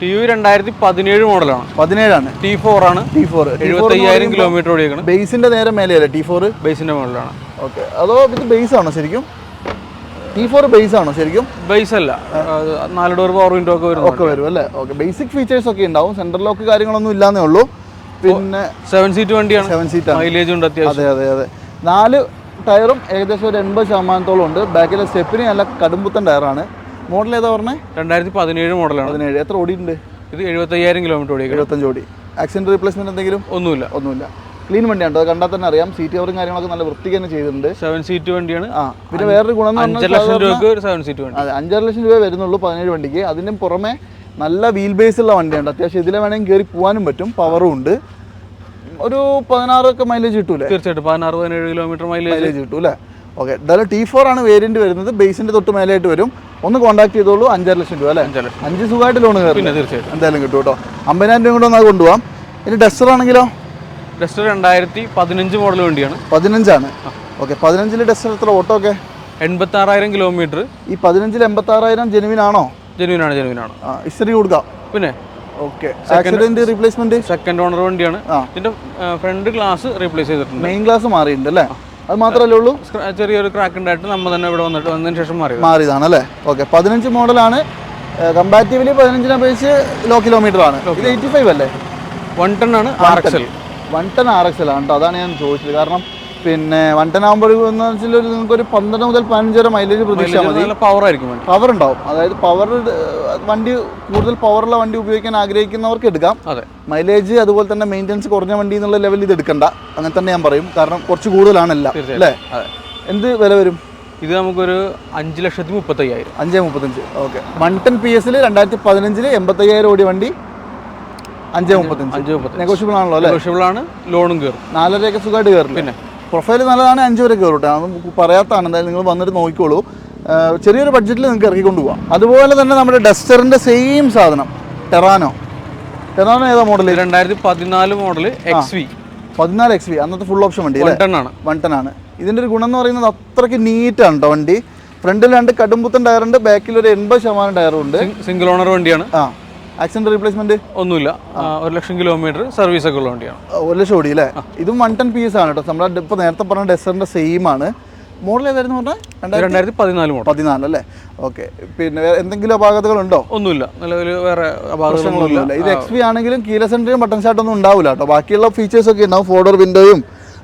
ടി യു രണ്ടായിരത്തി പതിനേഴ് മോഡലാണ്. പതിനേഴാണ്. ടി ഫോർ ആണ്. ടി ഫോർ എഴുപത്തി അയ്യായിരം കിലോമീറ്റർ ഓടിയേക്കണം. ബേസിന്റെ നേരെ മേലെയല്ലേ? ടി ഫോർ ബേസിന്റെ മുകളിലാണ് ഓക്കെ. അതോ ഇത് ബേസ് ആണോ ശരിക്കും? ടി ഫോർ ബേസ് ആണോ ശരിക്കും? ബേസ് അല്ല. നാല് ഡോർ പവർ വിൻഡോ ഒക്കെ വരും ഒക്കെ വരും അല്ലേ? ഓക്കെ. ബേസിക് ഫീച്ചേഴ്സ് ഒക്കെ ഉണ്ടാവും. സെൻട്രൽ ലോക്ക് കാര്യങ്ങളൊന്നും ഇല്ലാന്നേ ഉള്ളൂ. പിന്നെ സെവൻ സീറ്റ് വണ്ടിയാണ്. സെവൻ സീറ്റ് മൈലേജ് ഉണ്ട് അത്യാവശ്യം. അതെ അതെ അതെ. നാല് ടയറും ഏകദേശം ഒരു എൺപത് ശതമാനത്തോളം ഉണ്ട്. ബാക്കിലെ സ്റ്റെപ്പിന് നല്ല കടുംപുത്തൻ ടയറാണ്. മോഡൽ ഏതാ പറഞ്ഞേ? രണ്ടായിരത്തി പതിനേഴ് മോഡലാണ്. പതിനേഴ്. എത്ര ഓടിയിട്ടുണ്ട്? ഇത് എഴുപത്തയ്യായിരം കിലോമീറ്റർ ഓടി എഴുപത്തഞ്ച് ഓടി. ആക്സിഡന്റ് റീപ്ലേസ്മെന്റ് എന്തെങ്കിലും? ഒന്നുമില്ല. ഒന്നുമില്ല. ക്ലീൻ വണ്ടിയാണ്? കേട്ടോ അത് കണ്ടാൽ തന്നെ അറിയാം. സീറ്റ് കവറും കാര്യങ്ങളൊക്കെ നല്ല വൃത്തിക്ക് തന്നെ ചെയ്തിട്ടുണ്ട്. സെവൻ സീറ്റ് വണ്ടിയാണ്. ആ പിന്നെ വേറൊരു ഗുണം അഞ്ചര ലക്ഷം രൂപയ്ക്ക് ഒരു സെവൻ സീറ്റ് വണ്ടി. അതെ അഞ്ചര ലക്ഷം രൂപ വരുന്നുള്ളൂ പതിനേഴ് വണ്ടിക്ക്. അതിന് പുറമെ നല്ല വീൽ ബേസ് ഉള്ള വണ്ടിയുണ്ട്. അത്യാവശ്യം ഇതിലെ വേണമെങ്കിൽ കയറി പോകാനും പറ്റും. പവറും ഉണ്ട്. ഒരു പതിനാറൊക്കെ മൈലേജ് കിട്ടൂലേ? തീർച്ചയായിട്ടും. പതിനാറ് പതിനേഴ് കിലോമീറ്റർ മൈലേജ് മൈലേജ് കിട്ടും അല്ലേ ഓക്കെ എന്തായാലും ടി ഫോർ ആണ് വേരിയന്റ് വരുന്നത്. ബേസിന്റെ തൊട്ട് മേലായിട്ട് വരും. ഒന്ന് കോൺടാക്ട് ചെയ്തോളൂ. അഞ്ചര ലക്ഷം രൂപ അല്ലേ? അഞ്ച് സുഖമായിട്ട് ലോൺ കയറി തീർച്ചയായിട്ടും. എന്തായാലും കിട്ടും കേട്ടോ. അമ്പതിനായിരം രൂപ കൊണ്ട് ഒന്ന് കൊണ്ടുപോകാം ഇനി ഡസ്റ്റർ ആണെങ്കിലോ? ഡസ്റ്റർ രണ്ടായിരത്തി പതിനഞ്ച് മോഡൽ വണ്ടിയാണ്. പതിനഞ്ചാണ്. ഓക്കെ പതിനഞ്ചിൽ ഡസ്റ്റർ എത്ര ഓട്ടോ ഒക്കെ? എൺപത്തി ആറായിരം കിലോമീറ്റർ ഈ പതിനഞ്ചിൽ എൺപത്തി ആറായിരം ജെനുവിൻ ആണോ ജെനുവിനാണ് ജെനുവിനാണ് ഹിസ്റ്ററി കൊടുക്കാം. പിന്നെ? Okay. Accident replacement second owner വണ്ടിയാണ്. ഇതിന്റെ ഫ്രണ്ട് ഗ്ലാസ് റീപ്ലേസ് ചെയ്തിട്ടുണ്ട്. മെയിൻ ഗ്ലാസ് മാറിയിട്ടുണ്ട് അല്ലേ? അത് മാത്രമല്ലേ ഉള്ളൂ? ചെറിയൊരു ക്രാക്ക് ഉണ്ടായിട്ട് നമ്മൾ തന്നെ ഇവിടെ വന്നിട്ട് വന്നതിന് ശേഷം മാറിയത് മാറിയതാണ് അല്ലേ? ഓക്കെ പതിനഞ്ച് മോഡലാണ് കമ്പാരിറ്റീവ്ലി പതിനഞ്ചിനെ അപേക്ഷിച്ച് ലോ കിലോമീറ്റർ ആണ്. ഇത് എയ്റ്റി ഫൈവ് അല്ലേ? വൺ ടൺ ആണ് R X L one ten R X ആണ് കേട്ടോ അതാണ് ഞാൻ ചോദിച്ചത്. കാരണം പിന്നെ വൺ ടെൻ ആകുമ്പോൾ എന്ന് വെച്ചാൽ നിങ്ങൾക്ക് ഒരു പന്ത്രണ്ട് മുതൽ പതിനഞ്ച് വരെ മൈലേജ് പ്രതീക്ഷിച്ചാൽ മതി. പവർ ആയിരിക്കും പവർ ഉണ്ടാവും. അതായത് പവർ വണ്ടി കൂടുതൽ പവറുള്ള വണ്ടി ഉപയോഗിക്കാൻ ആഗ്രഹിക്കുന്നവർക്ക് എടുക്കാം. അതെ. മൈലേജ് അതുപോലെ തന്നെ മെയിന്റെനൻസ് കുറഞ്ഞ വണ്ടി എന്നുള്ള ലെവലിൽ ഇത് എടുക്കണ്ട. അങ്ങനെ തന്നെ ഞാൻ പറയും. കാരണം കുറച്ച് കൂടുതലാണല്ല അല്ലേ? എന്ത് വില വരും? ഇത് നമുക്കൊരു അഞ്ച് ലക്ഷത്തി മുപ്പത്തയ്യായിരം. അഞ്ച് മുപ്പത്തഞ്ച്. ഓക്കെ. വൺ ടെൻ പി എസിൽ രണ്ടായിരത്തി പതിനഞ്ചിൽ എൺപത്തയ്യായിരം ഓടി വണ്ടി അഞ്ച് മുപ്പത്തഞ്ച്. അഞ്ച് നെഗോഷ്യബിൾ ആണല്ലോ അല്ലേ? നെഗോഷ്യബിൾ ആണ്. ലോണും കയറും നാലരയൊക്കെ സുഖമായിട്ട് കയറില്ല പിന്നെ. പ്രൊഫൈൽ നല്ലതാണ് അഞ്ച് വരെ കയറും കേട്ടോ അത് പറയാത്തതാണ് എന്തായാലും നിങ്ങൾ വന്നിട്ട് നോക്കിക്കോളൂ. ചെറിയൊരു ബഡ്ജറ്റിൽ നിങ്ങൾക്ക് ഇറക്കിക്കൊണ്ട് പോവാം. അതുപോലെ തന്നെ നമ്മുടെ ഡസ്റ്ററിന്റെ സെയിം സാധനം. ടെറാനോ ടെറാനോ ഏതാ മോഡൽ രണ്ടായിരത്തി പതിനാല് മോഡൽ എക്സ് വി പതിനാല് എക്സ് വി അന്നത്തെ ഫുൾ ഓപ്ഷൻ വണ്ടി വൺ ടൺ ആണ്. വൺ ടെൻ ആണ്. ഇതിന്റെ ഒരു ഗുണം എന്ന് പറയുന്നത് അത്രയ്ക്ക് നീറ്റാണ് കേട്ടോ വണ്ടി. ഫ്രണ്ടിൽ രണ്ട് കടുംപുത്തൻ ടയറുണ്ട് ബാക്കിൽ ഒരു എൺപത് ശതമാനം ടയറുണ്ട് സിംഗിൾ ഓണർ വണ്ടിയാണ്. ആ. ആക്സിഡന്റ് റീപ്ലേസ്മെന്റ് ഒന്നുമില്ല. ഒരു ലക്ഷം കിലോമീറ്റർ സർവീസ് ഒക്കെ ഉള്ള വണ്ടിയാണ്. ഒരു ലക്ഷം ഓടി അല്ലേ ഇതും വൺ ടെൻ പി എസ് ആണ് കേട്ടോ നമ്മുടെ ഇപ്പോൾ നേരത്തെ പറഞ്ഞ ഡെസറിന്റെ സെയിം ആണ്. മോഡൽ ഏതായിരുന്നു പറഞ്ഞാൽ രണ്ടായിരത്തി പതിനാല് മോഡൽ പതിനാല് അല്ലേ? ഓക്കെ പിന്നെ എന്തെങ്കിലും അപാകതകളുണ്ടോ? ഒന്നുമില്ല. നിലവിൽ വേറെ അപാകതകളൊന്നുമില്ല. ഇത് എക്സ് പി ആണെങ്കിലും കീല സെന്ററും ബട്ടൺ ഷാട്ട് ഒന്നും ഉണ്ടാവില്ല കേട്ടോ ബാക്കിയുള്ള ഫീച്ചേഴ്സ് ഒക്കെ ഉണ്ടാവും. ഫോർഡർ വിൻഡോയും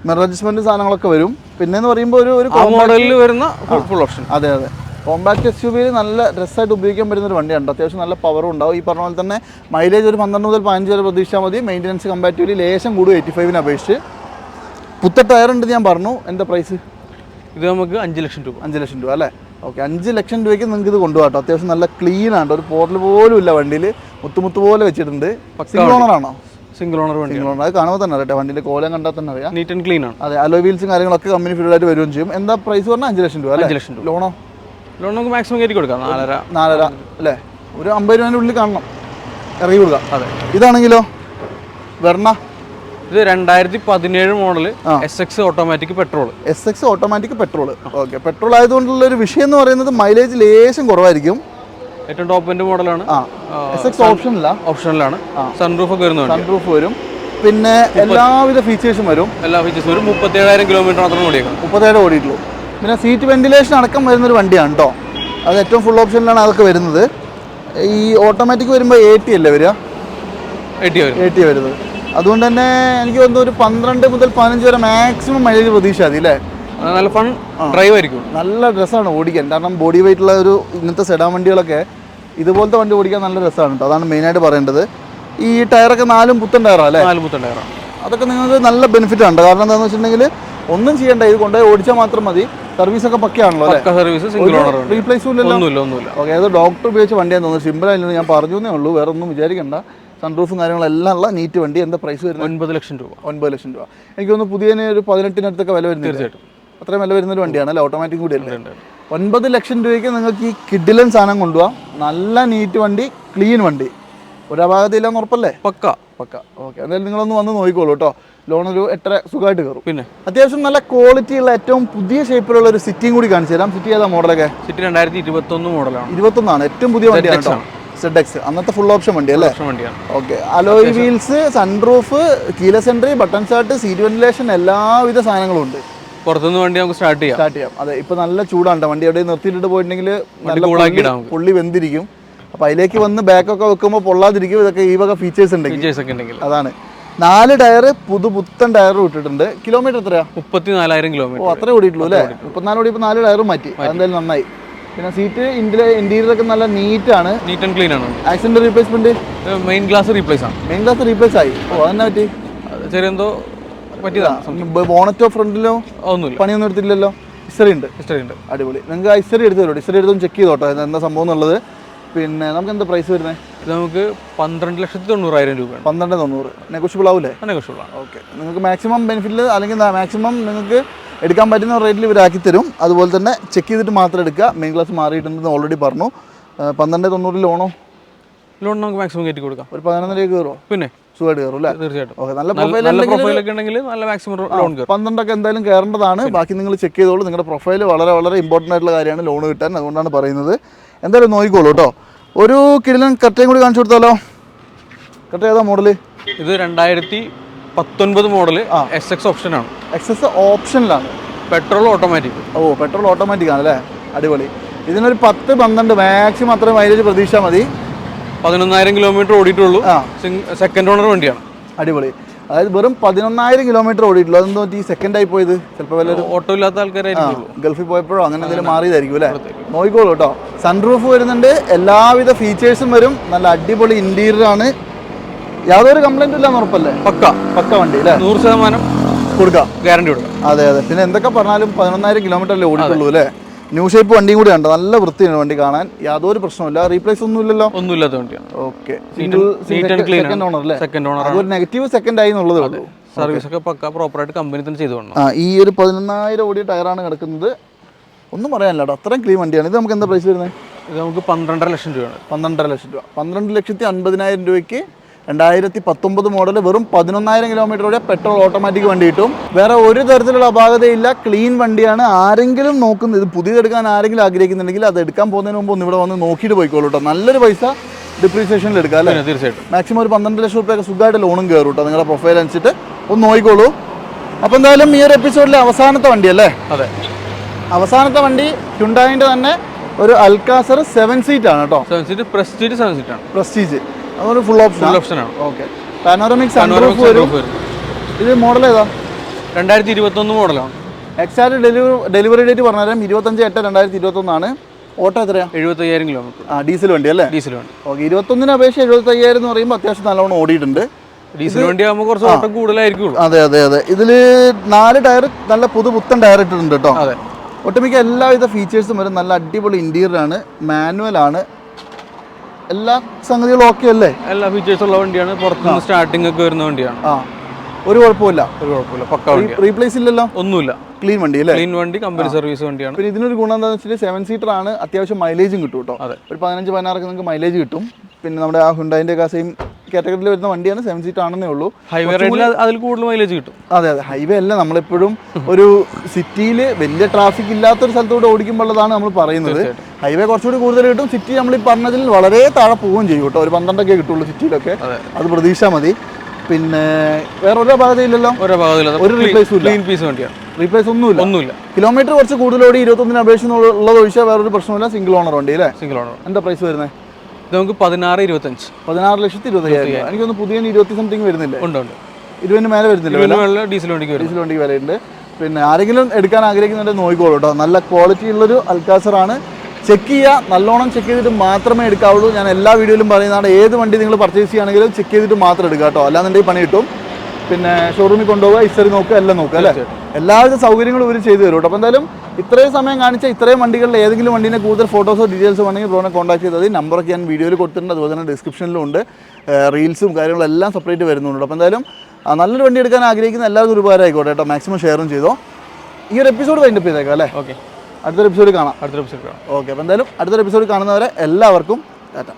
മിറർ അഡ്ജസ്റ്റ്മെന്റ് സാധനങ്ങളൊക്കെ വരും. പിന്നെ എന്ന് പറയുമ്പോൾ ഒരു ഒരു മോഡലിൽ വരുന്ന ഫുൾ ഓപ്ഷൻ അതെ അതെ. കോമ്പാക്ട് എസ് യു വിയിൽ നല്ല ഡ്രസ്സായിട്ട് ഉപയോഗിക്കാൻ പറ്റുന്ന ഒരു വണ്ടിയാണ്. അത്യാവശ്യം നല്ല പവറും ഉണ്ടാവും. ഈ പറഞ്ഞ പോലെ തന്നെ മൈലേജ് ഒരു പന്ത്രണ്ട് മുതൽ പതിനഞ്ച് വരെ പ്രതീക്ഷിച്ചാൽ മതി. മെയിന്റനൻസ് കമ്പാരിറ്റീവ്ലി ലേശം കൂടും എയ്റ്റി ഫൈവിനെ അപേക്ഷിച്ച്. പുത്ത ടയർ ഉണ്ട് ഞാൻ പറഞ്ഞു. എന്താ പ്രൈസ് ഇത് നമുക്ക് അഞ്ച് ലക്ഷം രൂപ. അഞ്ച് ലക്ഷം രൂപ അല്ലേ? ഓക്കെ അഞ്ച് ലക്ഷം രൂപയ്ക്ക് നിങ്ങൾക്ക് ഇത് കൊണ്ടുപോകാം കേട്ടോ. അത്യാവശ്യം നല്ല ക്ലീൻ ആണ് ഒരു പോർട്ടൽ പോലും ഇല്ല വണ്ടിയിൽ മുത്തുമുത്തു പോലെ വെച്ചിട്ടുണ്ട്. സിംഗിൾ ഓണറാണോ ആണോ? സിംഗിൾ ഓണർ വണ്ടി സിംഗിൾ ഓണർ അത് കാണുമ്പോൾ തന്നെ അറിയാം വണ്ടിന്റെ കോലം കണ്ടാൽ തന്നെ അറിയാം. നീറ്റ് ആൻഡ് ക്ലീൻ ആണ്. അതെ അലോ വീൽസും കാര്യങ്ങളൊക്കെ കമ്പനി ഫീൽഡായിട്ട് വരികയും ചെയ്യും. എന്താ പ്രൈസ് പറഞ്ഞാൽ അഞ്ച് ലക്ഷം രൂപ അല്ലേ? അഞ്ച് ലക്ഷം രൂപ. ലോണോ ലോൺ നമുക്ക് മാക്സിമം കയറ്റി കൊടുക്കാം. നാലര. നാലര അല്ലേ? ഒരു അമ്പത് രൂപേന്റെ ഉള്ളിൽ കാണണം. ഇറങ്ങി കൊടുക്കാം. അതെ. ഇതാണെങ്കിലോ? വെർണ? ഇത് രണ്ടായിരത്തി പതിനേഴ് model. S X automatic petrol S X automatic petrol okay. Petrol ആയതുകൊണ്ടുള്ള ഒരു വിഷയം എന്ന് പറയുന്നത് മൈലേജ് ലേശം കുറവായിരിക്കും. ഏറ്റവും ടോപ്പ് എൻഡ് മോഡലാണ് ആ. എസ് എക്സ് ഓപ്ഷനില്ല ഓപ്ഷനിലാണ് സൺറൂഫ് ഒക്കെ വരുന്നുണ്ട്. സൺറൂഫ് വരും. പിന്നെ എല്ലാവിധ ഫീച്ചേഴ്സും വരും. എല്ലാ ഫീച്ചേഴ്സും വരും. മുപ്പത്തി ഏഴായിരം കിലോമീറ്റർ മാത്രം ഓടിയേക്കാം. മുപ്പത്തേഴ് ഓടിയിട്ടുള്ളൂ. പിന്നെ സീറ്റ് വെന്റിലേഷൻ അടക്കം വരുന്നൊരു വണ്ടിയാണ് കേട്ടോ അത് ഏറ്റവും ഫുൾ ഓപ്ഷനിലാണ് അതൊക്കെ വരുന്നത്. ഈ ഓട്ടോമാറ്റിക് വരുമ്പോൾ എ ടി അല്ലേ വരിക? എ ടി വരുന്നത്. അതുകൊണ്ട് തന്നെ എനിക്ക് തോന്നുന്നു ഒരു പന്ത്രണ്ട് മുതൽ പതിനഞ്ച് വരെ മാക്സിമം മൈലേജ് പ്രതീക്ഷ മതി അല്ലേ നല്ല ഫൺ ഡ്രൈവ് ആയിരിക്കും. നല്ല രസമാണ് ഓടിക്കാൻ. കാരണം ബോഡി വെയിറ്റ് ഉള്ള ഒരു ഇങ്ങനത്തെ സെഡാൻ വണ്ടികളൊക്കെ ഇതുപോലത്തെ വണ്ടി ഓടിക്കാൻ നല്ല രസമാണ് കേട്ടോ അതാണ് മെയിനായിട്ട് പറയേണ്ടത്. ഈ ടയറൊക്കെ നാലും പുത്തൻ ടയറാണ് അല്ലേ? നാല് പുത്തൻ ടയറാണ് അതൊക്കെ നിങ്ങൾക്ക് നല്ല ബെനിഫിറ്റ് ആണ് കാരണം എന്താണെന്ന് വെച്ചിട്ടുണ്ടെങ്കിൽ ഒന്നും ചെയ്യേണ്ട. ഇത് കൊണ്ടുപോയി ഓടിച്ചാൽ മാത്രം മതി. സർവീസ് ഒക്കെ പക്കയാണല്ലോ അല്ലേ? പക്ക സർവീസ് സിംഗിൾ ഓണർ റീപ്ലേസും ഒന്നുമില്ല ഒന്നുമില്ല. ഓക്കെ അത് ഡോക്ടർ ഉപയോഗിച്ച വണ്ടിയാന്ന് തോന്നുന്നു. സിമ്പിൾ ആയിരുന്നു ഞാൻ പറഞ്ഞു എന്നേ ഉള്ളൂ. വേറെ ഒന്നും വിചാരിക്കണ്ട. സൺറൂഫും കാര്യങ്ങളെല്ലാം ഉള്ള നീറ്റ് വണ്ടി. എന്താ പ്രൈസ് വരുന്നത്? ഒൻപത് ലക്ഷം രൂപ. ഒൻപത് ലക്ഷം രൂപ. എനിക്ക് തോന്നുന്നു പുതിയ ഒരു പതിനെട്ടിനടുത്തൊക്കെ വില വരുന്നത് തീർച്ചയായിട്ടും. അത്രയും വില വരുന്ന ഒരു വണ്ടിയാണ് അല്ലേ? ഓട്ടോമാറ്റിക് കൂടി. ഒൻപത് ലക്ഷം രൂപയ്ക്ക് നിങ്ങൾക്ക് ഈ കിഡിലൻ സാധനം കൊണ്ടുപോകാം നല്ല നീറ്റ് വണ്ടി ക്ലീൻ വണ്ടി. ഒരു അപാകതയില്ലാന്ന് ഉറപ്പല്ലേ? പക്ക. പക്ക. ഓക്കെ. എന്തായാലും നിങ്ങളൊന്ന് വന്ന് നോക്കിക്കോളൂ കേട്ടോ. ലോൺ ഒരു എട്ടര സുഖമായിട്ട് കയറും. പിന്നെ? അത്യാവശ്യം നല്ല ക്വാളിറ്റി ഉള്ള ഏറ്റവും പുതിയ ഷേപ്പിലുള്ള ഒരു സിറ്റിയും കൂടി കാണിച്ചു തരാം. സിറ്റി ഏതാ മോഡലൊക്കെ? സിറ്റി രണ്ടായിരത്തി ഇരുപത്തൊന്ന് മോഡലാണ്. ഇരുപത്തൊന്നാണ്. ഏറ്റവും പുതിയ വണ്ടിയാണ് കേട്ടോ. സെഡ് എക്സ് അന്നത്തെ ഫുൾ ഓപ്ഷൻ വണ്ടി അല്ലേ? Okay. Alloy wheels sunroof keyless entry button start seat ventilation എല്ലാവിധ സാധനങ്ങളും ഉണ്ട്. പുറത്തുനിന്ന് വണ്ടി നമുക്ക് സ്റ്റാർട്ട് ചെയ്യാം. സ്റ്റാർട്ട് ചെയ്യാം. അതെ ഇപ്പൊ നല്ല ചൂടാണ് വണ്ടി എവിടെ നിർത്തിയിട്ട് പോയിട്ടുണ്ടെങ്കിൽ നല്ല. പുള്ളി വെന്തിരിക്കും. അപ്പൊ അതിലേക്ക് വന്ന് ബാക്കൊക്കെ വെക്കുമ്പോൾ പൊള്ളാതിരിക്കും. ഇതൊക്കെ ഈ വക ഫീച്ചേഴ്സ് ഉണ്ട് ഫീച്ചേഴ്സ് ഒക്കെ ഉണ്ടെങ്കിൽ. അതാണ്. നാല് ടയർ പുതുപുത്തൻ ടയർ വിട്ടിട്ടുണ്ട് കിലോമീറ്റർ എത്രയാ? മുപ്പത്തി നാലായിരം ഓ കിലോമീറ്റർ അത്രേ ഓടിയിട്ടുള്ളൂ അല്ലേ മുപ്പത്തിനാല് ഓടി നാല് ടയർ മാറ്റി. അതെന്തായാലും നന്നായി. പിന്നെ സീറ്റ് ഇന്റീരിയർ ഒക്കെ നല്ല ആണ്. നീറ്റ് ആൻഡ് ക്ലീൻ ആണ്. Accident replacement main glass replace ആണ്. മെയിൻ ഗ്ലാസ് റീപ്ലേസ് ആയി. ഓ അതെന്നാ പറ്റി? ചെറിയെന്തോ പറ്റിയതാണ് ബോണറ്റോ ഫ്രണ്ടിലോ ഒന്നുമില്ല. പണിയൊന്നും എടുത്തില്ലല്ലോ ഹിസ്റ്ററി ഉണ്ട്. ഹിസ്റ്ററി ഉണ്ട്. അടിപൊളി. നിങ്ങൾക്ക് ഹിസ്റ്ററി എടുത്ത് തരുമോ? ഹിസ്റ്ററി എടുത്തൊന്ന് ചെക്ക് ചെയ്തോട്ടോ. എന്താ സംഭവം എന്നുള്ളത്. പിന്നെ നമുക്ക് എന്താ പ്രൈസ് വരുന്നത് ഇത് നമുക്ക് പന്ത്രണ്ട് ലക്ഷത്തി തൊണ്ണൂറായിരം രൂപയാണ്. പന്ത്രണ്ട് തൊണ്ണൂറ്. നെഗോഷ്യബിൾ ആവില്ലേ നെഗോഷ്യബിൾ ആണ്. ഓക്കെ നിങ്ങൾക്ക് മാക്സിമം ബെനിഫിറ്റിൽ അല്ലെങ്കിൽ മാക്സിമം നിങ്ങൾക്ക് എടുക്കാൻ പറ്റുന്ന റേറ്റിൽ ഇവരാക്കി തരും. അതുപോലെ തന്നെ ചെക്ക് ചെയ്തിട്ട് മാത്രം എടുക്കുക. മെയിൻ ക്ലാസ് മാറിയിട്ടുണ്ടെന്ന് ഓൾറെഡി പറഞ്ഞു. പന്ത്രണ്ട് തൊണ്ണൂറ് ലോണോ? ലോൺ നമുക്ക് മാക്സിമം കയറ്റി കൊടുക്കാം. ഒരു പതിനൊന്നരയ്ക്ക് കയറുമോ പിന്നെ. സുഖമായിട്ട് കയറും അല്ലേ? തീർച്ചയായിട്ടും. ഓക്കെ നല്ല നല്ല ഉണ്ടെങ്കിൽ നല്ല മാക്സിമം ലോൺ കയറും. പന്ത്രണ്ടൊക്കെ എന്തായാലും കയറേണ്ടതാണ്. ബാക്കി നിങ്ങൾ ചെക്ക് ചെയ്തോളൂ. നിങ്ങളുടെ പ്രൊഫൈൽ വളരെ വളരെ ഇമ്പോർട്ടന്റ് ആയിട്ടുള്ള കാര്യമാണ്. ലോൺ കിട്ടാൻ അതുകൊണ്ടാണ് പറയുന്നത്. എന്തായാലും നോക്കിക്കോളൂ കേട്ടോ. ഒരു കിടിലൻ കട്ടയും കൂടി കാണിച്ചു കൊടുത്താലോ? കട്ട ഏതാ മോഡൽ ഇത് രണ്ടായിരത്തി പത്തൊൻപത് മോഡൽ എസ് എക്സ് ഓപ്ഷൻ ആണ്. എക്സസ് ഓപ്ഷനിലാണ് പെട്രോൾ ഓട്ടോമാറ്റിക് ഓ പെട്രോൾ ഓട്ടോമാറ്റിക് ആണ് അല്ലേ? അടിപൊളി. ഇതിനൊരു പത്ത് പന്ത്രണ്ട് മാക്സിമം അത്ര മൈലേജ് പ്രതീക്ഷ മതി. പതിനൊന്നായിരം കിലോമീറ്റർ ഓടിയിട്ടുള്ളൂ. സെക്കൻഡ് ഓണർ വണ്ടിയാണ്. അടിപൊളി. അതായത് വെറും പതിനൊന്നായിരം കിലോമീറ്റർ ഓടിയിട്ടുള്ളൂ. അതെന്തോ ഈ സെക്കൻഡ് ആയി പോയത്. ചിലപ്പോൾ വല്ല ഓട്ടോ ഇല്ലാത്ത ആൾക്കാരായിരിക്കും ഗൾഫിൽ പോയപ്പോഴോ അങ്ങനെ എന്തെങ്കിലും മാറിയതായിരിക്കും അല്ലേ? നോക്കിക്കോളൂ കേട്ടോ. സൺറൂഫ് വരുന്നുണ്ട്. എല്ലാവിധ ഫീച്ചേഴ്സും വരും. നല്ല അടിപൊളി ഇന്റീരിയർ ആണ്. യാതൊരു കംപ്ലൈന്റും ഇല്ലാന്ന് ഉറപ്പല്ലേ? പക്ക. പക്ക വണ്ടി അല്ലേ? നൂറ് ശതമാനം കൊടുക്കാം. ഗ്യാരണ്ടി കൊടുക്കാം. അതെ അതെ. പിന്നെ എന്തൊക്കെ പറഞ്ഞാലും പതിനൊന്നായിരം കിലോമീറ്റർ അല്ലേ ഓടിയിട്ടുള്ളൂ അല്ലേ? ന്യൂ ഷേപ്പ് വണ്ടിയും കൂടി ഉണ്ട് നല്ല വൃത്തിയാണ് വണ്ടി കാണാൻ. യാതൊരു പ്രശ്നമില്ല റീപ്ലേസ് ഒന്നും ഇല്ലല്ലോ ഒന്നുമില്ലാത്ത വണ്ടിയാണ്. ഓക്കെ സെക്കൻഡ് ഓണർ അല്ലേ? സെക്കൻഡ് ഓണർ അതൊരു നെഗറ്റീവ് സെക്കൻഡ് ആയി എന്നുള്ളതേ ഉള്ളൂ. സർവീസ് ഒക്കെ പക്ക പ്രോപ്പറായിട്ട് കമ്പനി തന്നെ ചെയ്തു ആ ഈ ഒരു പതിനൊന്നായിരം ഓടിയ ടയറാണ് കിടക്കുന്നത്. ഒന്നും പറയാനില്ല അത്രയും ക്ലീൻ വണ്ടിയാണ്. ഇത് നമുക്ക് എന്താ പ്രൈസ് വരുന്നത്? ഇത് നമുക്ക് പന്ത്രണ്ടര ലക്ഷം രൂപയാണ്. പന്ത്രണ്ടര ലക്ഷം രൂപ. പന്ത്രണ്ട് ലക്ഷത്തി അൻപതിനായിരം രൂപയ്ക്ക് രണ്ടായിരത്തി പത്തൊമ്പത് മോഡൽ വെറും പതിനൊന്നായിരം കിലോമീറ്റർ ഓടിയ പെട്രോൾ ഓട്ടോമാറ്റിക് വണ്ടി കിട്ടും. വേറെ ഒരു തരത്തിലുള്ള അപാകതയില്ല. ക്ലീൻ വണ്ടിയാണ്. ആരെങ്കിലും നോക്കുന്നത് ഇത് പുതിയതെടുക്കാൻ ആരെങ്കിലും ആഗ്രഹിക്കുന്നുണ്ടെങ്കിൽ അത് എടുക്കാൻ പോകുന്നതിന് മുമ്പ് ഒന്ന് ഇവിടെ വന്ന് നോക്കിയിട്ട് പോയിക്കോളൂ കേട്ടോ നല്ലൊരു പൈസ ഡിപ്രീസിയേഷനിൽ എടുക്കാം അല്ലേ? തീർച്ചയായിട്ടും. മാക്സിമം ഒരു പന്ത്രണ്ട് ലക്ഷം റുപ്യൊക്കെ സുഖമായിട്ട് ലോണും കയറും കേട്ടോ നിങ്ങളുടെ പ്രൊഫൈൽ അനുസരിച്ചിട്ട് ഒന്ന് നോക്കിക്കോളൂ. അപ്പോൾ എന്തായാലും ഈ ഒരു എപ്പിസോഡിലെ അവസാനത്തെ വണ്ടി അല്ലേ? അതെ. അവസാനത്തെ വണ്ടി ഹ്യുണ്ടായിന്റെ തന്നെ ഒരു അൽക്കാസർ സെവൻ സീറ്റ് ആണ് കേട്ടോ seven seat Prestige seven seat ആണ്. പ്രസ്റ്റീജ് അതൊരു ഫുൾ ഓപ്ഷൻ ഫുൾ ഓപ്ഷൻ ആണ്. ഓക്കെ പാനോറമിക് സൺറൂഫ് വരും. ഇത് മോഡൽ ഏതാ? രണ്ടായിരത്തി ഇരുപത്തൊന്ന് മോഡലാണ് എക്സാക്ട് ഡെലിവറി ഡെലിവറി ഡേറ്റ് പറഞ്ഞുതരാം. ഇരുപത്തഞ്ച് എട്ട് രണ്ടായിരത്തി ഇരുപത്തൊന്നാണ് ഓട്ടോ എത്രയാണ് എഴുപത്തയ്യായിരം കിലോമീറ്റർ ആ ഡീസൽ വണ്ടി അല്ലേ? ഡീസൽ വണ്ടി. ഓക്കെ ഇരുപത്തൊന്നിന് അപേക്ഷ എഴുപത്തയ്യായിരം എന്ന് പറയുമ്പോൾ അത്യാവശ്യം നല്ലോണം ഓടിയിട്ടുണ്ട്. ഡീസൽ വണ്ടി ആകുമ്പോൾ കുറച്ച് ഓട്ടം കൂടുതലായിരിക്കും അതെ അതെ അതെ. ഇതിൽ നാല് ടയർ നല്ല പുതു പുത്തൻ ടയർ ഇട്ടിട്ടുണ്ട് കേട്ടോ. അതെ. ഒട്ടുമിക്ക എല്ലാവിധ ഫീച്ചേഴ്സും വരും നല്ല അടിപൊളി ഇന്റീരിയർ ആണ്. മാനുവൽ ആണ്. എല്ലാ സംഗതികളും ഓക്കെ അല്ലേ? എല്ലാ ഫീച്ചേഴ്സ് ഉള്ള വണ്ടിയാണ്. പുറത്തുനിന്ന് സ്റ്റാർട്ടിംഗ് ഒക്കെ വരുന്ന വണ്ടിയാണ്. ആ. ഒരു കുഴപ്പമില്ല ഒരു കുഴപ്പമില്ല പക്ക വണ്ടി റീപ്ലേസ് ഇല്ലല്ലോ? ഒന്നുമില്ല. ക്ലീൻ വണ്ടി അല്ലേ? ക്ലീൻ വണ്ടി കമ്പനി സർവീസ് വണ്ടിയാണ്. പിന്നെ ഇതിനൊരു ഗുണം എന്താണെന്ന് വെച്ചാൽ സെവൻ സീറ്റർ ആണ്. അത്യാവശ്യം മൈലേജും കിട്ടും കേട്ടോ. ഒരു പതിനഞ്ച് പതിനാറൊക്കെ നിങ്ങൾക്ക് മൈലേജ് കിട്ടും. പിന്നെ നമ്മുടെ ആ ഹുണ്ടായിന്റെ ഒക്കെ സെയിം കാറ്റഗറിയിൽ വരുന്ന വണ്ടിയാണ് സെവൻ സീറ്റ് ആണെന്നേ ഉള്ളൂ. ഹൈവേ അതിൽ കൂടുതൽ മൈലേജ് കിട്ടും. അതെ അതെ. ഹൈവേ അല്ല. നമ്മളെപ്പോഴും ഒരു സിറ്റിയിൽ വലിയ ട്രാഫിക് ഇല്ലാത്തൊരു സ്ഥലത്തൂടെ ഓടിക്കുമ്പോഴതാണ് നമ്മൾ പറയുന്നത്. ഹൈവേ കുറച്ചുകൂടി കൂടുതൽ കിട്ടും. സിറ്റി നമ്മൾ ഈ പറഞ്ഞതിൽ വളരെ താഴെ പോവുകയും ചെയ്യും കേട്ടോ. ഒരു പന്ത്രണ്ടൊക്കെ കിട്ടുള്ളൂ സിറ്റിയിലൊക്കെ. അതെ. പ്രതീക്ഷ മതി. പിന്നെ വേറെ ഒരു അപാകതയില്ലല്ലോ ഓരോ ഭാഗത്തില്ല ഒരു റീപ്ലേസ് ഇല്ല. പീസ് വണ്ടിയാണ് റീപ്ലേസ് ഒന്നുമില്ല. ഒന്നുമില്ല. കിലോമീറ്റർ കുറച്ച് കൂടുതലോടി ഇരുപത്തൊന്നിന് അപേക്ഷിച്ചുള്ളത് ഒഴിച്ചാൽ വേറൊരു പ്രശ്നമില്ല സിംഗിൾ ഓണർ വണ്ടി അല്ലേ? സിംഗിൾ ഓണർ എന്താ പ്രൈസ് വരുന്നത് ഇത് നമുക്ക് പതിനാറ് ഇരുപത്തഞ്ച്. പതിനാറ് ലക്ഷത്തി ഇരുപത്തയ്യായിരം രൂപ. എനിക്കൊന്ന് പുതിയ ഇരുപത്തി സംതിങ് വരുന്നില്ല? ഉണ്ട് ഉണ്ട്. ഇരുപതിന് മേലെ വരുന്നില്ല ഡീസൽ വണ്ടിക്ക് വരും ഡീസൽ വണ്ടിക്ക് വിലയുണ്ട്. പിന്നെ ആരെങ്കിലും എടുക്കാൻ ആഗ്രഹിക്കുന്നുണ്ടെങ്കിൽ നോക്കിക്കോളൂ കേട്ടോ. നല്ല ക്വാളിറ്റി ഉള്ളൊരു അൽക്കാസറാണ് ചെക്ക് ചെയ്യുക. നല്ലോണം ചെക്ക് ചെയ്തിട്ട് മാത്രമേ എടുക്കാവുള്ളൂ. ഞാൻ എല്ലാ വീഡിയോയിലും പറയുന്നതാണ് ഏത് വണ്ടി നിങ്ങൾ പർച്ചേസ് ചെയ്യുകയാണെങ്കിലും ചെക്ക് ചെയ്തിട്ട് മാത്രം എടുക്കുക കേട്ടോ. അല്ലാന്നുണ്ടെങ്കിൽ പണി കിട്ടും. പിന്നെ ഷോറൂമിൽ കൊണ്ടുപോകുക ഇസ്റ്ററി നോക്കുക എല്ലാം നോക്കുക അല്ലേ? എല്ലാവിധ സൗകര്യങ്ങളും ഇവർ ചെയ്തു തരും കേട്ടോ. അപ്പോൾ എന്തായാലും ഇത്രയും സമയം കാണിച്ച ഇത്രയും വണ്ടികളിൽ ഏതെങ്കിലും വണ്ടീന്റെ കൂടുതൽ ഫോട്ടോസോ ഡീറ്റെയിൽസോ വേണമെങ്കിൽ ബ്രോനെ കോൺടാക്ട് ചെയ്താൽ മതി. നമ്പറൊക്കെ ഞാൻ വീഡിയോയിൽ കൊടുത്തിട്ടുണ്ട്. അതുപോലെ തന്നെ ഡിസ്ക്രിപ്ഷനിലും ഉണ്ട്. റീൽസും കാര്യങ്ങളും എല്ലാം സെപ്പറേറ്റ് വരുന്നുണ്ട് അപ്പോൾ എന്തായാലും നല്ലൊരു വണ്ടി എടുക്കാൻ ആഗ്രഹിക്കുന്ന എല്ലാവർക്കും ഒരുപാട് ആയിക്കോട്ടെ കേട്ടോ. മാക്സിമം ഷെയറും ചെയ്തോ. ഈ ഒരു എപ്പിസോഡ് വൈൻഡപ്പ് ചെയ്തേക്കാം അല്ലേ? ഓക്കെ അടുത്തൊരു എപ്പിസോഡിൽ കാണാം. അടുത്തൊരു എപ്പിസോഡ് കാണാം. ഓക്കെ അപ്പോൾ എന്തായാലും അടുത്തൊരു എപ്പിസോഡ് കാണുന്നവരെ എല്ലാവർക്കും ടാറ്റ.